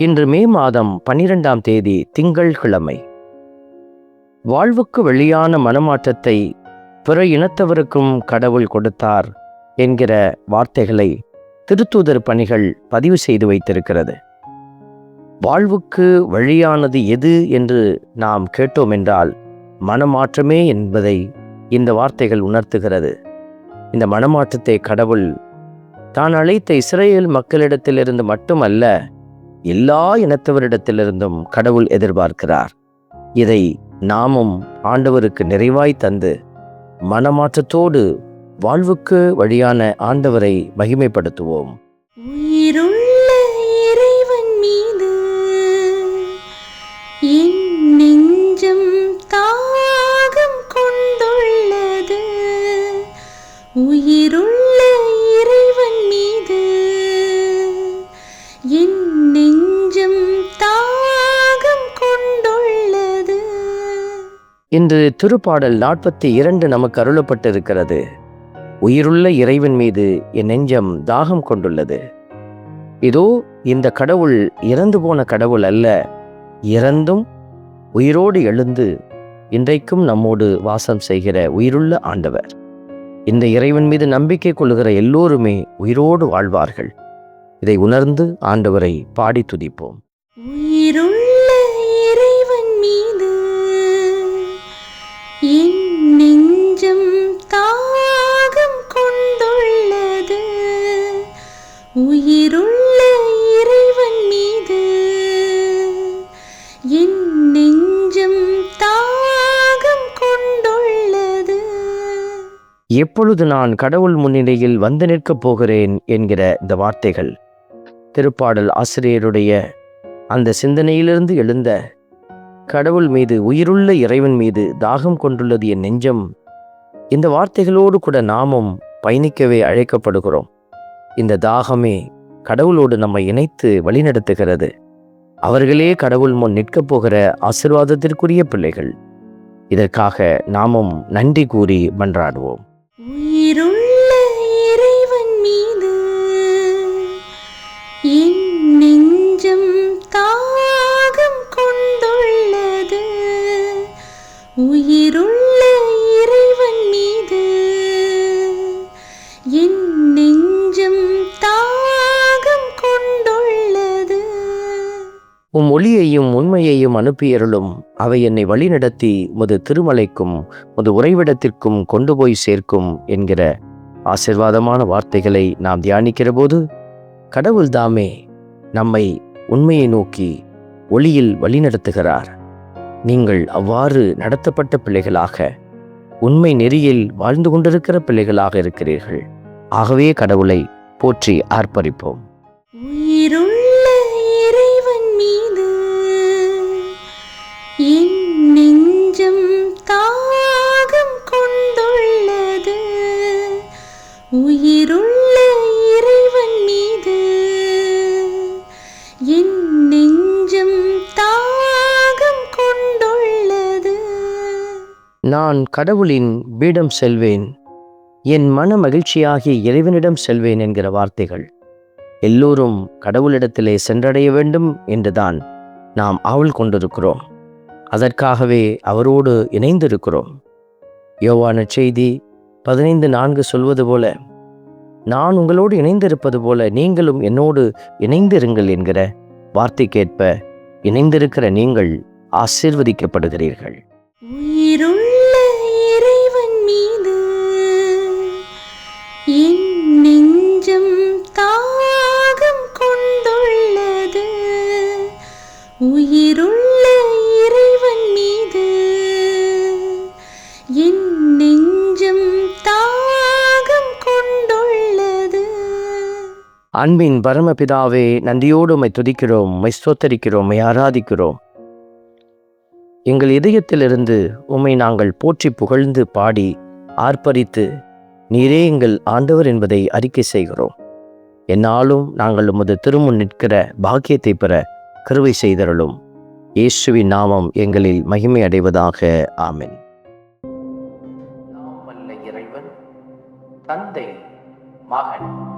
இன்று மே மாதம் பன்னிரெண்டாம் தேதி திங்கள் கிழமை. வாழ்வுக்கு வெளியான மனமாற்றத்தை பிற இனத்தவருக்கும் கடவுள் கொடுத்தார் என்கிற வார்த்தைகளை திருத்தூதர் பணிகள் பதிவு செய்து வைத்திருக்கிறது. வாழ்வுக்கு வழியானது எது என்று நாம் கேட்டோம் என்றால் மனமாற்றமே என்பதை இந்த வார்த்தைகள் உணர்த்துகிறது. இந்த மனமாற்றத்தை கடவுள் தான் அழைத்த இஸ்ரேல் மக்களிடத்திலிருந்து மட்டுமல்ல எல்லா இனத்தவரிடத்திலிருந்தும் கடவுள் எதிர்பார்க்கிறார். இதை நாமும் ஆண்டவருக்கு நிறைவாய் தந்து மனமாற்றத்தோடு வாழ்வுக்கு வழியான ஆண்டவரை மகிமைப்படுத்துவோம். உயிருள்ள இறைவன் மீது என் நெஞ்சம் தாகம் கொண்டுள்ளது. உயிருள்ள இன்று திருப்பாடல் நாற்பத்தி இரண்டு நமக்கு அருளப்பட்டிருக்கிறது உயிருள்ள இறைவன் மீது என் நெஞ்சம் தாகம் கொண்டுள்ளது. இதோ இந்த கடவுள் இறந்து போன கடவுள் அல்ல. இறந்தும் உயிரோடு எழுந்து இன்றைக்கும் நம்மோடு வாசம் செய்கிற உயிருள்ள ஆண்டவர். இந்த இறைவன் மீது நம்பிக்கை கொள்கிற எல்லோருமே உயிரோடு வாழ்வார்கள். இதை உணர்ந்து ஆண்டவரை பாடி துதிப்போம். உயிருள்ள இறைவன் மீது நெஞ்சம் தாகம் கொண்டுள்ளது. எப்பொழுது நான் கடவுள் முன்னிலையில் வந்து நிற்கப் போகிறேன் என்கிற இந்த வார்த்தைகள் திருப்பாடல் ஆசிரியருடைய அந்த சிந்தனையிலிருந்து எழுந்த கடவுள் மீது உயிருள்ள இறைவன் மீது தாகம் கொண்டுள்ளது என் நெஞ்சம் இந்த வார்த்தைகளோடு கூட நாமும் பயணிக்கவே அழைக்கப்படுகிறோம். இந்த தாகமே கடவுளோடு நம்மை இணைத்து வழிநடத்துகிறது. அவர்களே கடவுள் முன் நிற்கப் போகிற ஆசிர்வாதத்திற்குரிய பிள்ளைகள். இதற்காக நாமும் நன்றி கூறி மன்றாடுவோம். உம் ஒளியையும் உண்மையையும் அனுப்பியருளும். அவை என்னை வழிநடத்தி முது திருமலைக்கும் முது உறைவிடத்திற்கும் கொண்டு போய் சேர்க்கும் என்கிற ஆசிர்வாதமான வார்த்தைகளை நாம் தியானிக்கிற போது கடவுள் தாமே நம்மை உண்மையை நோக்கி ஒளியில் வழிநடத்துகிறார். நீங்கள் அவ்வாறு நடத்தப்பட்ட பிள்ளைகளாக உண்மை நெறியில் வாழ்ந்து கொண்டிருக்கிற பிள்ளைகளாக இருக்கிறீர்கள். ஆகவே கடவுளை போற்றி ஆர்ப்பரிப்போம். உயிரும் நான் கடவுளின் பீடம் செல்வேன். என் மன மகிழ்ச்சியாகிய இறைவனிடம் செல்வேன் என்கிற வார்த்தைகள். எல்லோரும் கடவுளிடத்திலே சென்றடைய வேண்டும் என்றுதான் நாம் ஆவல் கொண்டிருக்கிறோம். அதற்காகவே அவரோடு இணைந்திருக்கிறோம். யோவான செய்தி பதினைந்து நான்கு சொல்வது போல நான் உங்களோடு இணைந்திருப்பது போல நீங்களும் என்னோடு இணைந்திருங்கள் என்கிற வார்த்தைக்கேற்ப இணைந்திருக்கிற நீங்கள் ஆசீர்வதிக்கப்படுகிறீர்கள். உயிரும் அன்பின் பரமபிதாவே நன்றியோடு உம்மை துதிக்கிறோம் உமை ஸ்தோத்தரிக்கிறோம் உமை ஆராதிக்கிறோம். எங்கள் இதயத்திலிருந்து உம்மை நாங்கள் போற்றி புகழ்ந்து பாடி ஆர்ப்பரித்து நீரே எங்கள் ஆண்டவர் என்பதை அறிக்கை செய்கிறோம். என்னாலும் நாங்கள் உமது திருமுன் நிற்கிற பாக்கியத்தை பெற கருவை செய்தருளும். இயேசுவின் நாமம் எங்களில் மகிமை அடைவதாக. ஆமின். இறைவன் தந்தை மகன்.